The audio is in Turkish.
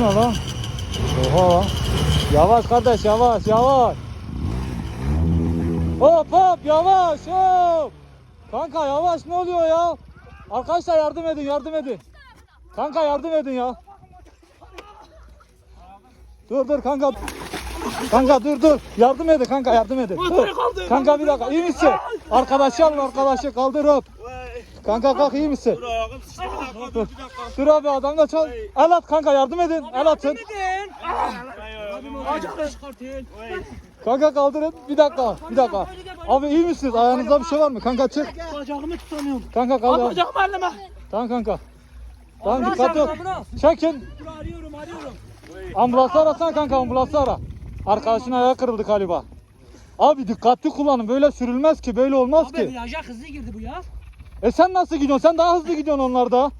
ne lan? Oha. Yavaş kardeş yavaş yavaş. Hop hop yavaş hop. Kanka yavaş ne oluyor ya? Arkadaşlar yardım edin yardım edin. Kanka yardım edin ya. Dur dur kanka. Kanka dur dur. Yardım edin kanka yardım edin. Dur. Kanka bir dakika iyi misin? Arkadaşı alın arkadaşı kaldır hop. Kanka kalk iyi misin? Dur ayağım sıçtı bir dakika dur bir dakika. Dur abi adam da çal. El at kanka yardım edin. El atın. Çıkartın. Kanka kaldırın. Bir dakika. Bir dakika. Abi iyi misiniz? Ayağınızda bir şey var mı? Kanka çık. Bacağımı tutamıyorum. Kanka kaldır. Bacağımı elleme. Tamam kanka. Tamam dikkat et. Çekin. Dur arıyorum arıyorum. Ambulansı arasana kanka ambulansı ara. Arkadaşın ayağı kırıldı galiba. Abi dikkatli kullanın. Böyle sürülmez ki. Böyle olmaz Abi ki. viraja hızlı girdi bu ya. E sen nasıl gidiyorsun? Sen daha hızlı gidiyorsun onlarda.